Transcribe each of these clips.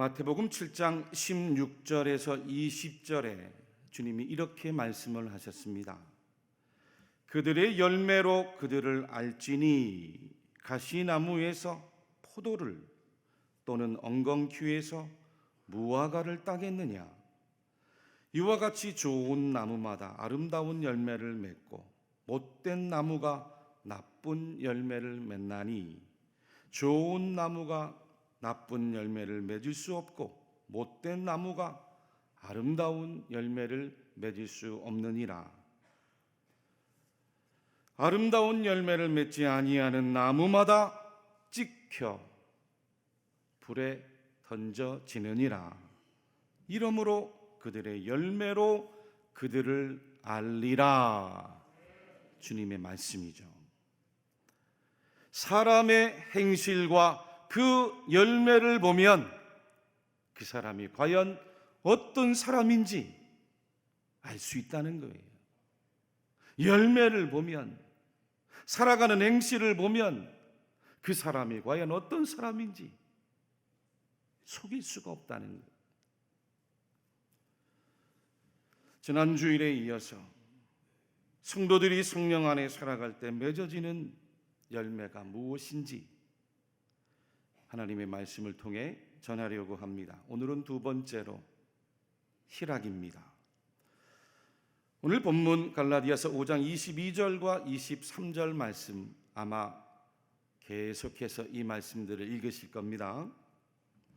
마태복음 7장 16절에서 20절에 주님이 이렇게 말씀을 하셨습니다. 그들의 열매로 그들을 알지니 가시나무에서 포도를 또는 엉겅퀴에서 무화과를 따겠느냐 이와 같이 좋은 나무마다 아름다운 열매를 맺고 못된 나무가 나쁜 열매를 맺나니 좋은 나무가 나쁜 열매를 맺을 수 없고 못된 나무가 아름다운 열매를 맺을 수 없느니라. 아름다운 열매를 맺지 아니하는 나무마다 찍혀 불에 던져지느니라. 이러므로 그들의 열매로 그들을 알리라. 주님의 말씀이죠. 사람의 행실과 그 열매를 보면 그 사람이 과연 어떤 사람인지 알 수 있다는 거예요. 열매를 보면 살아가는 행실을 보면 그 사람이 과연 어떤 사람인지 속일 수가 없다는 거예요. 지난 주일에 이어서 성도들이 성령 안에 살아갈 때 맺어지는 열매가 무엇인지 하나님의 말씀을 통해 전하려고 합니다. 오늘은 두 번째로 희락입니다. 오늘 본문 갈라디아서 5장 22절과 23절 말씀 아마 계속해서 이 말씀들을 읽으실 겁니다.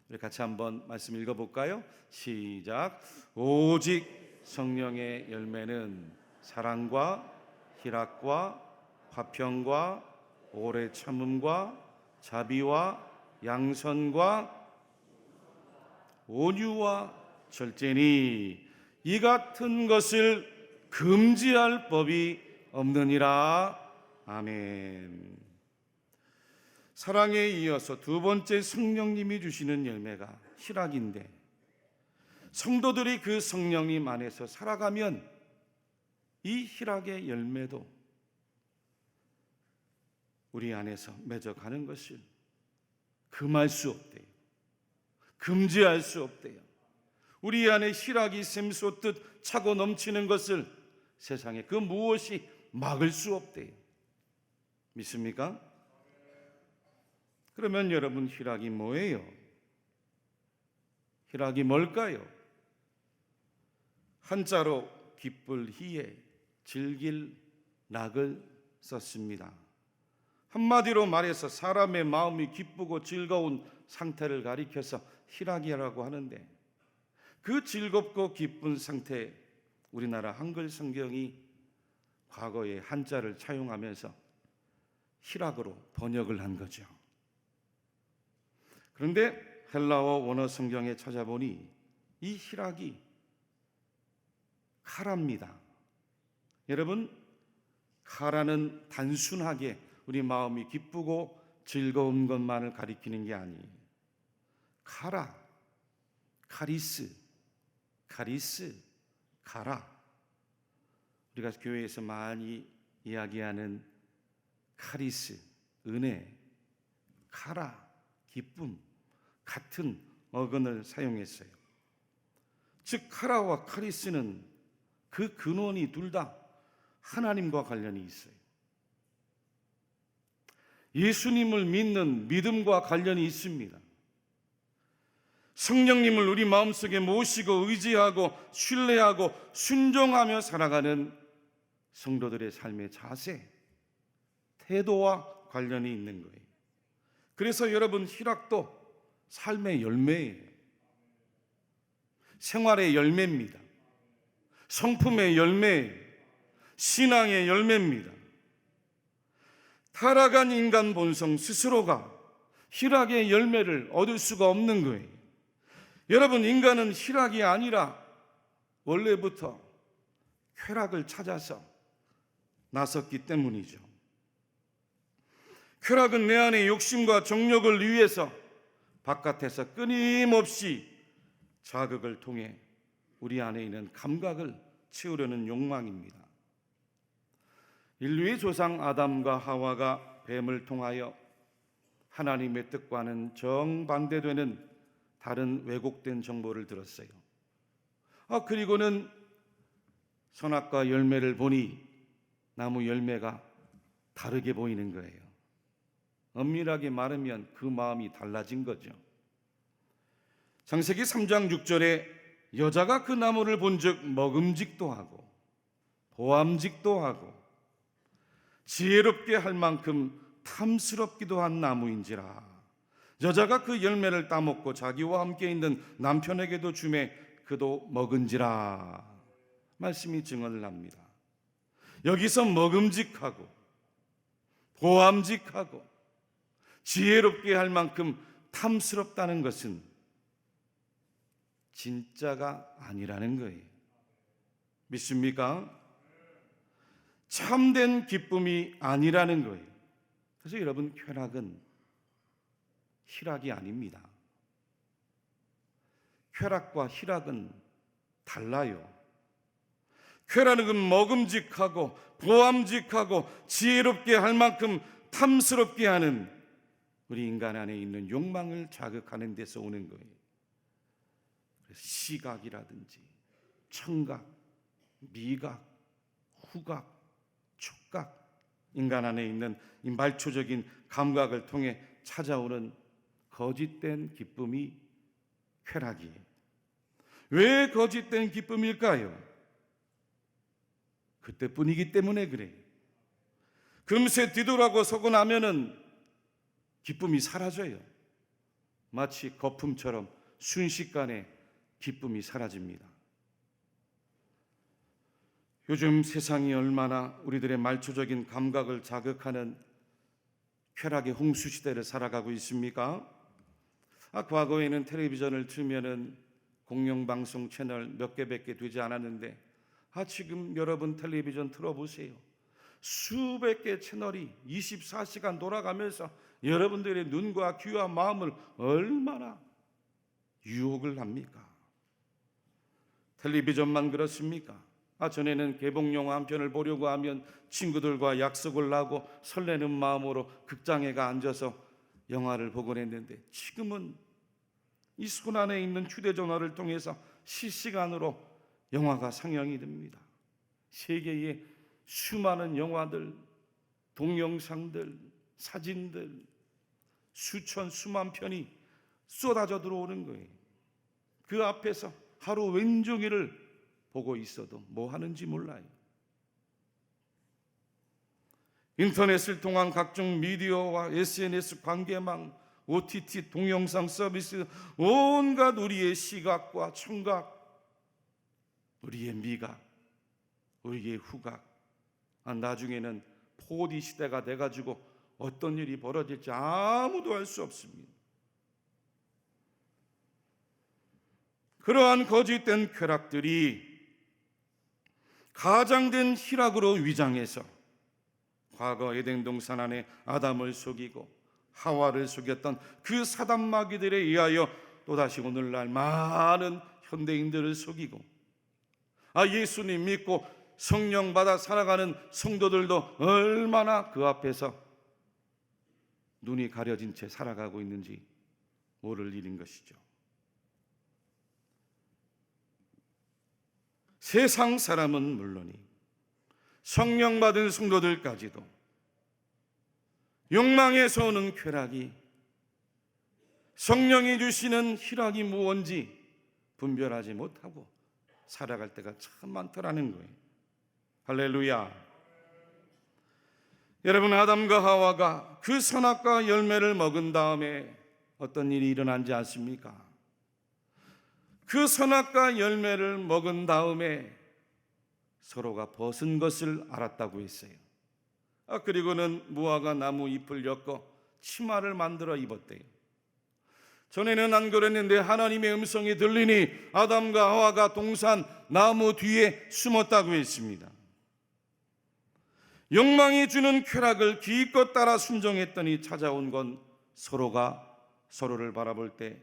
우리 같이 한번 말씀 읽어 볼까요? 시작. 오직 성령의 열매는 사랑과 희락과 화평과 오래 참음과 자비와 양선과 온유와 절제니 이 같은 것을 금지할 법이 없느니라. 아멘. 사랑에 이어서 두 번째 성령님이 주시는 열매가 희락인데 성도들이 그 성령님 안에서 살아가면 이 희락의 열매도 우리 안에서 맺어가는 것을 금할 수 없대요. 금지할 수 없대요. 우리 안에 희락이 샘솟듯 차고 넘치는 것을 세상에 그 무엇이 막을 수 없대요. 믿습니까? 그러면 여러분 희락이 뭐예요? 희락이 뭘까요? 한자로 기쁠 희에 즐길 낙을 썼습니다. 한마디로 말해서 사람의 마음이 기쁘고 즐거운 상태를 가리켜서 희락이라고 하는데 그 즐겁고 기쁜 상태 우리나라 한글 성경이 과거에 한자를 차용하면서 희락으로 번역을 한 거죠. 그런데 헬라어 원어 성경에 찾아보니 이 희락이 카라입니다. 여러분, 카라는 단순하게 우리 마음이 기쁘고 즐거운 것만을 가리키는 게 아니에요. 카라, 카리스, 카리스, 카라. 우리가 교회에서 많이 이야기하는 카리스, 은혜, 카라, 기쁨 같은 어근을 사용했어요. 즉 카라와 카리스는 그 근원이 둘 다 하나님과 관련이 있어요. 예수님을 믿는 믿음과 관련이 있습니다. 성령님을 우리 마음속에 모시고 의지하고 신뢰하고 순종하며 살아가는 성도들의 삶의 자세, 태도와 관련이 있는 거예요. 그래서 여러분 희락도 삶의 열매예요. 생활의 열매입니다. 성품의 열매, 신앙의 열매입니다. 타락한 인간 본성 스스로가 희락의 열매를 얻을 수가 없는 거예요. 여러분, 인간은 희락이 아니라 원래부터 쾌락을 찾아서 나섰기 때문이죠. 쾌락은 내 안의 욕심과 정욕을 위해서 바깥에서 끊임없이 자극을 통해 우리 안에 있는 감각을 채우려는 욕망입니다. 인류의 조상 아담과 하와가 뱀을 통하여 하나님의 뜻과는 정반대되는 다른 왜곡된 정보를 들었어요. 아 그리고는 선악과 열매를 보니 나무 열매가 다르게 보이는 거예요. 엄밀하게 말하면 그 마음이 달라진 거죠. 창세기 3장 6절에 여자가 그 나무를 본즉 먹음직도 하고 보암직도 하고 지혜롭게 할 만큼 탐스럽기도 한 나무인지라 여자가 그 열매를 따먹고 자기와 함께 있는 남편에게도 주매 그도 먹은지라 말씀이 증언을 합니다. 여기서 먹음직하고 보암직하고 지혜롭게 할 만큼 탐스럽다는 것은 진짜가 아니라는 거예요. 믿습니까? 참된 기쁨이 아니라는 거예요. 그래서 여러분 쾌락은 희락이 아닙니다. 쾌락과 희락은 달라요. 쾌락은 먹음직하고 보암직하고 지혜롭게 할 만큼 탐스럽게 하는 우리 인간 안에 있는 욕망을 자극하는 데서 오는 거예요. 시각이라든지 청각, 미각, 후각, 촉각 인간 안에 있는 이 말초적인 감각을 통해 찾아오는 거짓된 기쁨이 쾌락이에요. 왜 거짓된 기쁨일까요? 그때뿐이기 때문에 그래요. 금세 뒤돌아고 서고 나면은 기쁨이 사라져요. 마치 거품처럼 순식간에 기쁨이 사라집니다. 요즘 세상이 얼마나 우리들의 말초적인 감각을 자극하는 쾌락의 홍수 시대를 살아가고 있습니까? 아, 과거에는 텔레비전을 틀면은 공영 방송 채널 몇 개밖에 되지 않았는데 아, 지금 여러분 텔레비전 틀어보세요. 수백 개 채널이 24시간 돌아가면서 여러분들의 눈과 귀와 마음을 얼마나 유혹을 합니까? 텔레비전만 그렇습니까? 아, 전에는 개봉 영화 한 편을 보려고 하면 친구들과 약속을 하고 설레는 마음으로 극장에 가 앉아서 영화를 보곤 했는데 지금은 이손 안에 있는 휴대전화를 통해서 실시간으로 영화가 상영이 됩니다. 세계의 수많은 영화들, 동영상들, 사진들, 수천, 수만 편이 쏟아져 들어오는 거예요. 그 앞에서 하루 왼종일을 보고 있어도 뭐 하는지 몰라요. 인터넷을 통한 각종 미디어와 SNS 관계망, OTT 동영상 서비스, 온갖 우리의 시각과 청각, 우리의 미각, 우리의 후각, 아, 나중에는 4D 시대가 돼가지고 어떤 일이 벌어질지 아무도 알 수 없습니다. 그러한 거짓된 쾌락들이 가장된 희락으로 위장해서 과거 에덴 동산 안에 아담을 속이고 하와를 속였던 그 사단 마귀들에 의하여 또다시 오늘날 많은 현대인들을 속이고 아 예수님 믿고 성령 받아 살아가는 성도들도 얼마나 그 앞에서 눈이 가려진 채 살아가고 있는지 모를 일인 것이죠. 세상 사람은 물론이 성령 받은 성도들까지도 욕망에서 오는 쾌락이 성령이 주시는 희락이 무언지 분별하지 못하고 살아갈 때가 참 많더라는 거예요. 할렐루야. 여러분 아담과 하와가 그 선악과 열매를 먹은 다음에 어떤 일이 일어난지 아십니까? 그 선악과 열매를 먹은 다음에 서로가 벗은 것을 알았다고 했어요. 아, 그리고는 무화과 나무 잎을 엮어 치마를 만들어 입었대요. 전에는 안 그랬는데 하나님의 음성이 들리니 아담과 하와가 동산 나무 뒤에 숨었다고 했습니다. 욕망이 주는 쾌락을 기껏 따라 순종했더니 찾아온 건 서로가 서로를 바라볼 때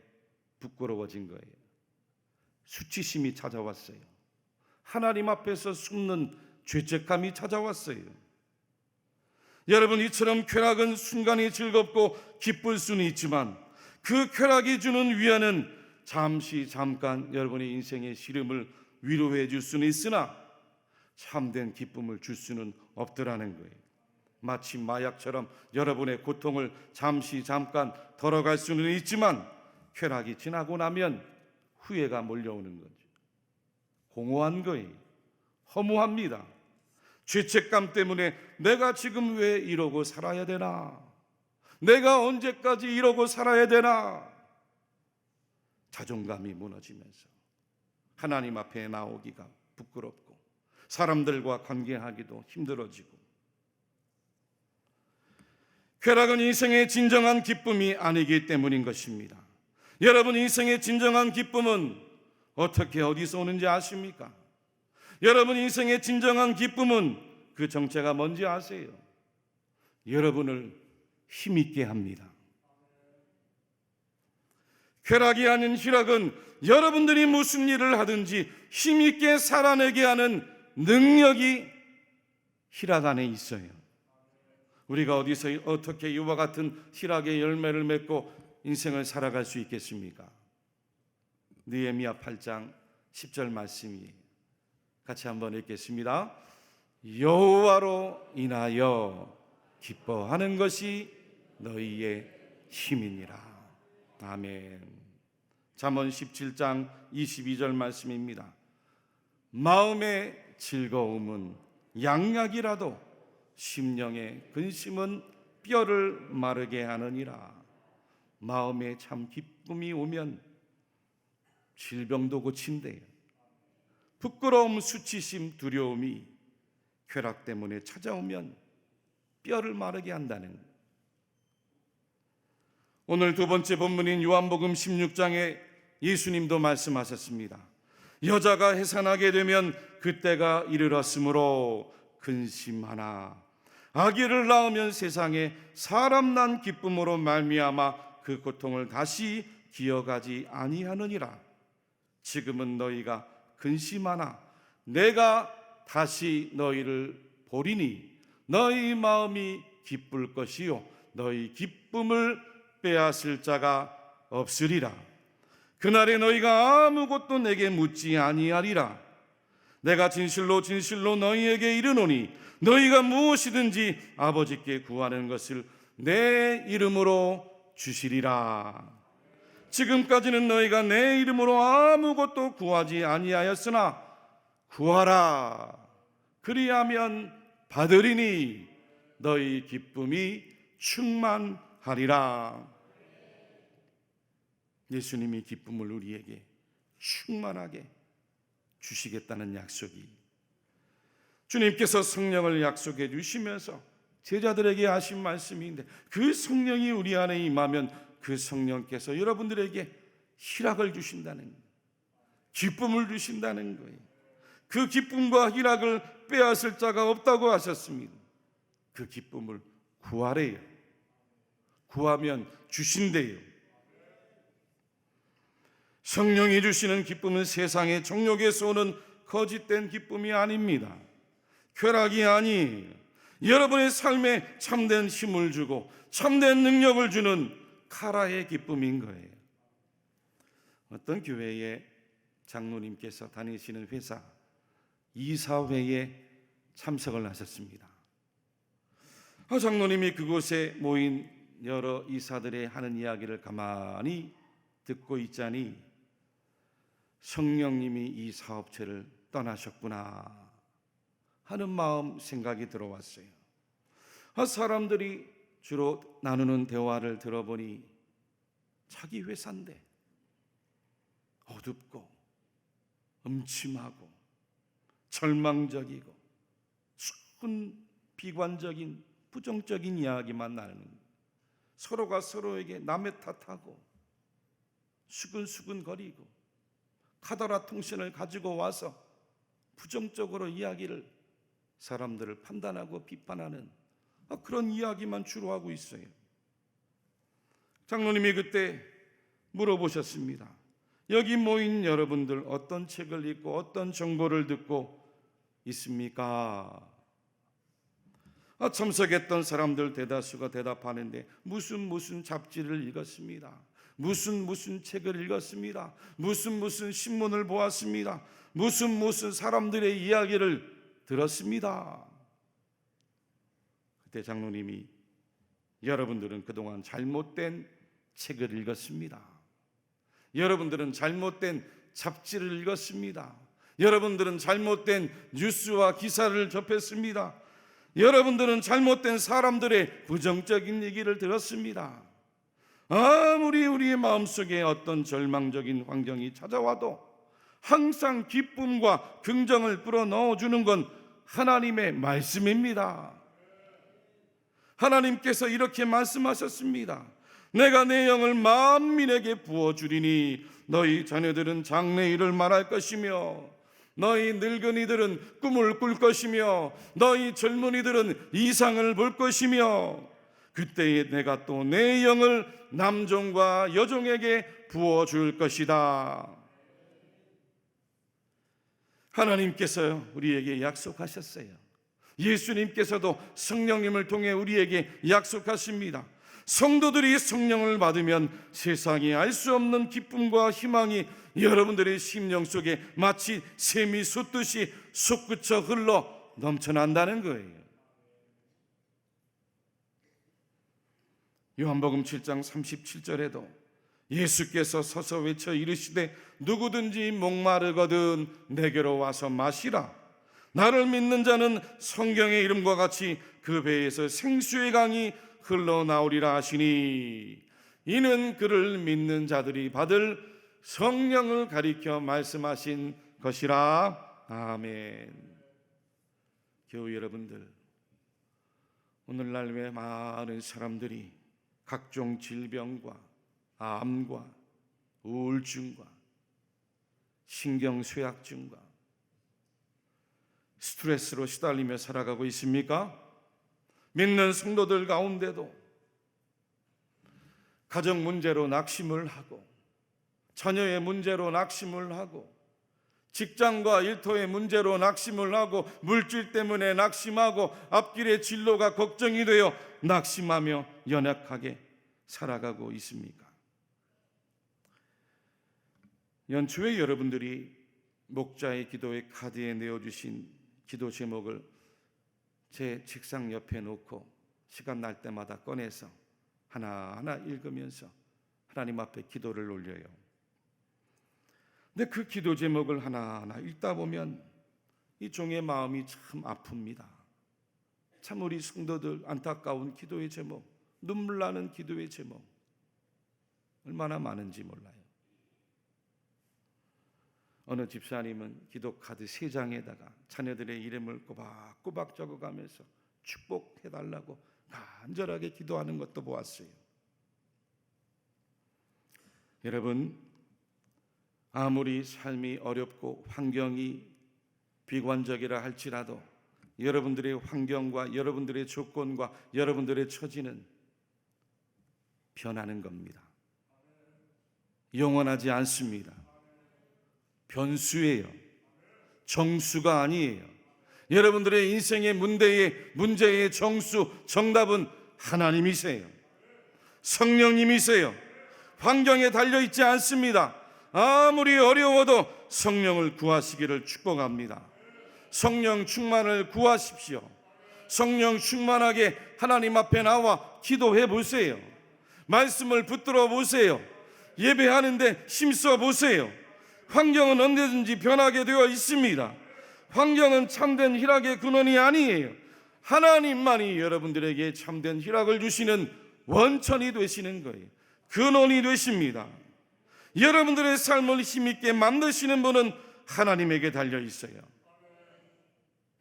부끄러워진 거예요. 수치심이 찾아왔어요. 하나님 앞에서 숨는 죄책감이 찾아왔어요. 여러분 이처럼 쾌락은 순간이 즐겁고 기쁠 수는 있지만 그 쾌락이 주는 위안은 잠시 잠깐 여러분의 인생의 시름을 위로해 줄 수는 있으나 참된 기쁨을 줄 수는 없더라는 거예요. 마치 마약처럼 여러분의 고통을 잠시 잠깐 덜어갈 수는 있지만 쾌락이 지나고 나면 후회가 몰려오는 거죠. 공허한 거예요. 허무합니다. 죄책감 때문에 내가 지금 왜 이러고 살아야 되나? 내가 언제까지 이러고 살아야 되나? 자존감이 무너지면서 하나님 앞에 나오기가 부끄럽고 사람들과 관계하기도 힘들어지고 쾌락은 인생의 진정한 기쁨이 아니기 때문인 것입니다. 여러분 인생의 진정한 기쁨은 어떻게 어디서 오는지 아십니까? 여러분 인생의 진정한 기쁨은 그 정체가 뭔지 아세요? 여러분을 힘있게 합니다. 쾌락이 아닌 희락은 여러분들이 무슨 일을 하든지 힘있게 살아내게 하는 능력이 희락 안에 있어요. 우리가 어디서 어떻게 이와 같은 희락의 열매를 맺고 인생을 살아갈 수 있겠습니까? 느헤미야 8장 10절 말씀이에요. 같이 한번 읽겠습니다. 여호와로 인하여 기뻐하는 것이 너희의 힘이니라. 아멘. 잠언 17장 22절 말씀입니다. 마음의 즐거움은 양약이라도 심령의 근심은 뼈를 마르게 하느니라. 마음에 참 기쁨이 오면 질병도 고친대요. 부끄러움, 수치심, 두려움이 쾌락 때문에 찾아오면 뼈를 마르게 한다는 것. 오늘 두 번째 본문인 요한복음 16장에 예수님도 말씀하셨습니다. 여자가 해산하게 되면 그때가 이르렀으므로 근심하나 아기를 낳으면 세상에 사람 난 기쁨으로 말미암아 그 고통을 다시 기억하지 아니하느니라. 지금은 너희가 근심하나 내가 다시 너희를 보리니 너희 마음이 기쁠 것이요 너희 기쁨을 빼앗을 자가 없으리라. 그날에 너희가 아무것도 내게 묻지 아니하리라. 내가 진실로 진실로 너희에게 이르노니 너희가 무엇이든지 아버지께 구하는 것을 내 이름으로 주시리라. 지금까지는 너희가 내 이름으로 아무것도 구하지 아니하였으나 구하라. 그리하면 받으리니 너희 기쁨이 충만하리라. 예수님이 기쁨을 우리에게 충만하게 주시겠다는 약속이 주님께서 성령을 약속해 주시면서 제자들에게 하신 말씀인데 그 성령이 우리 안에 임하면 그 성령께서 여러분들에게 희락을 주신다는 거예요. 기쁨을 주신다는 거예요. 그 기쁨과 희락을 빼앗을 자가 없다고 하셨습니다. 그 기쁨을 구하래요. 구하면 주신대요. 성령이 주시는 기쁨은 세상의 정욕에서 오는 거짓된 기쁨이 아닙니다. 쾌락이 아니 여러분의 삶에 참된 힘을 주고 참된 능력을 주는 카라의 기쁨인 거예요. 어떤 교회에 장로님께서 다니시는 회사 이사회에 참석을 하셨습니다. 아, 장로님이 그곳에 모인 여러 이사들의 하는 이야기를 가만히 듣고 있자니 성령님이 이 사업체를 떠나셨구나 하는 마음 생각이 들어왔어요. 아, 사람들이 주로 나누는 대화를 들어보니 자기 회사인데 어둡고 음침하고 절망적이고 수군 비관적인 부정적인 이야기만 나누는 서로가 서로에게 남의 탓하고 수근수근 거리고 카더라 통신을 가지고 와서 부정적으로 이야기를 사람들을 판단하고 비판하는 그런 이야기만 주로 하고 있어요. 장로님이 그때 물어보셨습니다. 여기 모인 여러분들 어떤 책을 읽고 어떤 정보를 듣고 있습니까? 아, 참석했던 사람들 대다수가 대답하는데 무슨 무슨 잡지를 읽었습니다. 무슨 무슨 책을 읽었습니다. 무슨 무슨 신문을 보았습니다. 무슨 무슨 사람들의 이야기를 들었습니다. 그때 장로님이 여러분들은 그동안 잘못된 책을 읽었습니다. 여러분들은 잘못된 잡지를 읽었습니다. 여러분들은 잘못된 뉴스와 기사를 접했습니다. 여러분들은 잘못된 사람들의 부정적인 얘기를 들었습니다. 아무리 우리의 마음속에 어떤 절망적인 환경이 찾아와도 항상 기쁨과 긍정을 불어 넣어주는 건 하나님의 말씀입니다. 하나님께서 이렇게 말씀하셨습니다. 내가 내 영을 만민에게 부어주리니 너희 자녀들은 장래 일을 말할 것이며 너희 늙은이들은 꿈을 꿀 것이며 너희 젊은이들은 이상을 볼 것이며 그때에 내가 또 내 영을 남종과 여종에게 부어줄 것이다. 하나님께서 우리에게 약속하셨어요. 예수님께서도 성령님을 통해 우리에게 약속하십니다. 성도들이 성령을 받으면 세상이 알 수 없는 기쁨과 희망이 여러분들의 심령 속에 마치 샘이 솟듯이 솟구쳐 흘러 넘쳐난다는 거예요. 요한복음 7장 37절에도 예수께서 서서 외쳐 이르시되 누구든지 목마르거든 내게로 와서 마시라. 나를 믿는 자는 성경의 이름과 같이 그 배에서 생수의 강이 흘러나오리라 하시니 이는 그를 믿는 자들이 받을 성령을 가리켜 말씀하신 것이라. 아멘. 교우 여러분들 오늘날 왜 많은 사람들이 각종 질병과 암과 우울증과 신경쇠약증과 스트레스로 시달리며 살아가고 있습니까? 믿는 성도들 가운데도 가정 문제로 낙심을 하고 자녀의 문제로 낙심을 하고 직장과 일터의 문제로 낙심을 하고 물질 때문에 낙심하고 앞길의 진로가 걱정이 되어 낙심하며 연약하게 살아가고 있습니까? 연초에 여러분들이 목자의 기도의 카드에 내어주신 기도 제목을 제 책상 옆에 놓고 시간 날 때마다 꺼내서 하나하나 읽으면서 하나님 앞에 기도를 올려요. 근데 그 기도 제목을 하나하나 읽다 보면 이 종의 마음이 참 아픕니다. 참 우리 성도들 안타까운 기도의 제목, 눈물 나는 기도의 제목 얼마나 많은지 몰라요. 어느 집사님은 기도 카드 세 장에다가 자녀들의 이름을 꼬박꼬박 적어가면서 축복해 달라고 간절하게 기도하는 것도 보았어요. 여러분 아무리 삶이 어렵고 환경이 비관적이라 할지라도 여러분들의 환경과 여러분들의 조건과 여러분들의 처지는 변하는 겁니다. 영원하지 않습니다. 변수예요. 정수가 아니에요. 여러분들의 인생의 문제의 문제의 정수 정답은 하나님이세요. 성령님이세요. 환경에 달려 있지 않습니다. 아무리 어려워도 성령을 구하시기를 축복합니다. 성령 충만을 구하십시오. 성령 충만하게 하나님 앞에 나와 기도해 보세요. 말씀을 붙들어 보세요. 예배하는데 힘써 보세요. 환경은 언제든지 변하게 되어 있습니다. 환경은 참된 희락의 근원이 아니에요. 하나님만이 여러분들에게 참된 희락을 주시는 원천이 되시는 거예요. 근원이 되십니다. 여러분들의 삶을 힘있게 만드시는 분은 하나님에게 달려 있어요.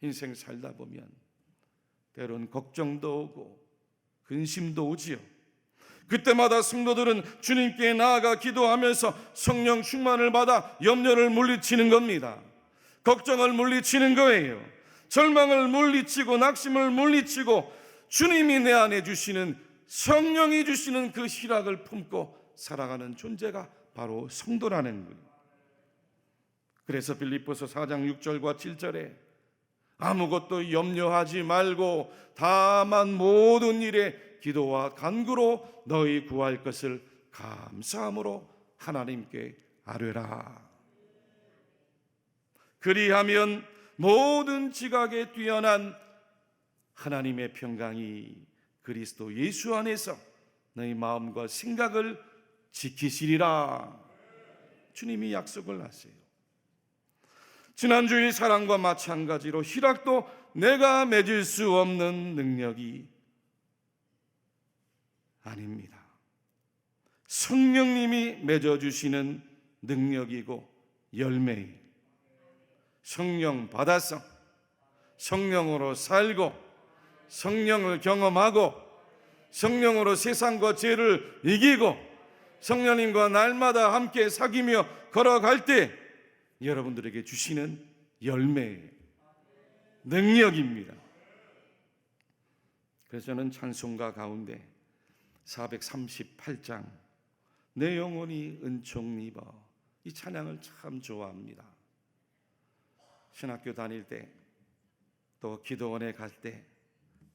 인생 살다 보면 때론 걱정도 오고 근심도 오지요. 그때마다 성도들은 주님께 나아가 기도하면서 성령 충만을 받아 염려를 물리치는 겁니다. 걱정을 물리치는 거예요. 절망을 물리치고 낙심을 물리치고 주님이 내 안에 주시는 성령이 주시는 그 희락을 품고 살아가는 존재가 바로 성도라는 거예요. 그래서 빌립보서 4장 6절과 7절에 아무것도 염려하지 말고 다만 모든 일에 기도와 간구로 너희 구할 것을 감사함으로 하나님께 아뢰라. 그리하면 모든 지각에 뛰어난 하나님의 평강이 그리스도 예수 안에서 너희 마음과 생각을 지키시리라. 주님이 약속을 하세요. 지난주의 사랑과 마찬가지로 희락도 내가 맺을 수 없는 능력이 아닙니다. 성령님이 맺어주시는 능력이고 열매예요. 성령 받아서 성령으로 살고 성령을 경험하고 성령으로 세상과 죄를 이기고 성령님과 날마다 함께 사귀며 걸어갈 때 여러분들에게 주시는 열매 능력입니다. 그래서 저는 찬송가 가운데 438장 내 영혼이 은총 입어 이 찬양을 참 좋아합니다. 신학교 다닐 때 또 기도원에 갈 때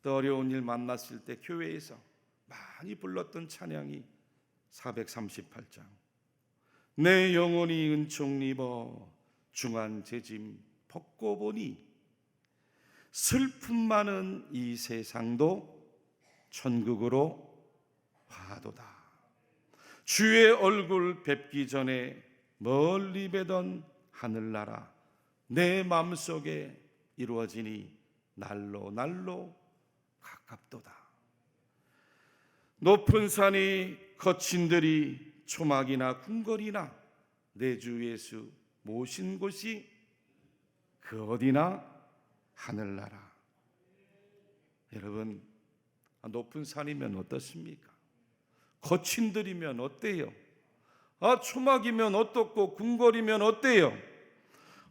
또 어려운 일 만났을 때 교회에서 많이 불렀던 찬양이 438장 내 영혼이 은총 입어 중한 재짐 벗고 보니 슬픔 많은 이 세상도 천국으로 화도다. 주의 얼굴 뵙기 전에 멀리 뵈던 하늘나라 내 마음속에 이루어지니 날로 날로 가깝도다. 높은 산이 거친 들이 초막이나 궁궐이나 내 주 예수 모신 곳이 그 어디나 하늘나라. 여러분 높은 산이면 어떻습니까? 거친 들이면 어때요? 아 초막이면 어떻고 궁궐이면 어때요?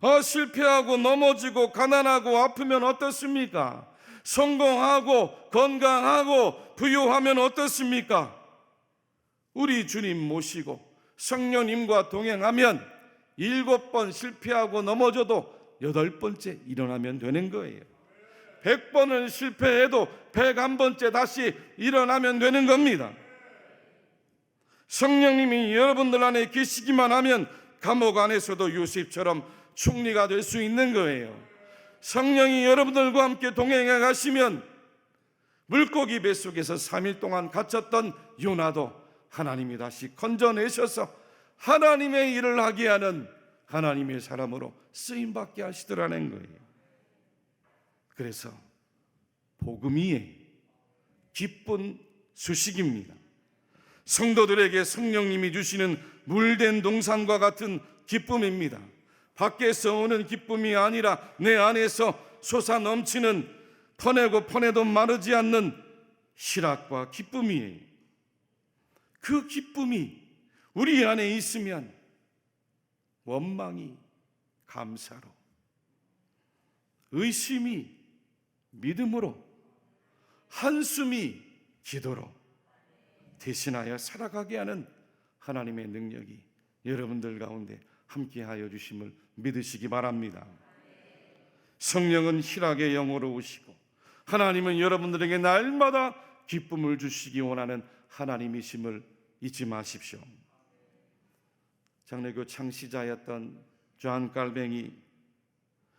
아 실패하고 넘어지고 가난하고 아프면 어떻습니까? 성공하고 건강하고 부유하면 어떻습니까? 우리 주님 모시고 성령님과 동행하면 일곱 번 실패하고 넘어져도 여덟 번째 일어나면 되는 거예요. 백 번을 실패해도 백한 번째 다시 일어나면 되는 겁니다. 성령님이 여러분들 안에 계시기만 하면 감옥 안에서도 요셉처럼 총리가 될 수 있는 거예요. 성령이 여러분들과 함께 동행해 가시면 물고기 뱃속에서 3일 동안 갇혔던 요나도 하나님이 다시 건져내셔서 하나님의 일을 하게 하는 하나님의 사람으로 쓰임 받게 하시더라는 거예요. 그래서 복음이 기쁜 소식입니다. 성도들에게 성령님이 주시는 물된 동산과 같은 기쁨입니다. 밖에서 오는 기쁨이 아니라 내 안에서 솟아 넘치는 퍼내고 퍼내도 마르지 않는 희락과 기쁨이에요. 그 기쁨이 우리 안에 있으면 원망이 감사로, 의심이 믿음으로, 한숨이 기도로 대신하여 살아가게 하는 하나님의 능력이 여러분들 가운데 함께하여 주심을 믿으시기 바랍니다. 성령은 희락의 영으로 오시고 하나님은 여러분들에게 날마다 기쁨을 주시기 원하는 하나님이심을 잊지 마십시오. 장례교 창시자였던 존 깔뱅이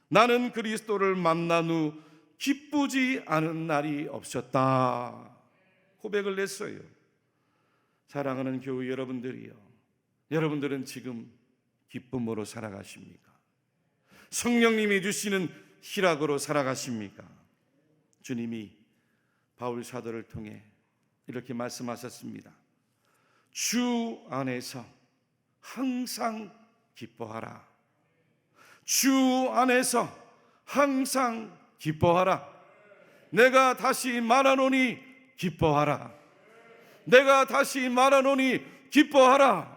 나는 그리스도를 만난 후 기쁘지 않은 날이 없었다 고백을 냈어요. 사랑하는 교우 여러분들이요. 여러분들은 지금 기쁨으로 살아가십니까? 성령님이 주시는 희락으로 살아가십니까? 주님이 바울 사도를 통해 이렇게 말씀하셨습니다. 주 안에서 항상 기뻐하라. 주 안에서 항상 기뻐하라. 내가 다시 말하노니 기뻐하라. 내가 다시 말하노니 기뻐하라.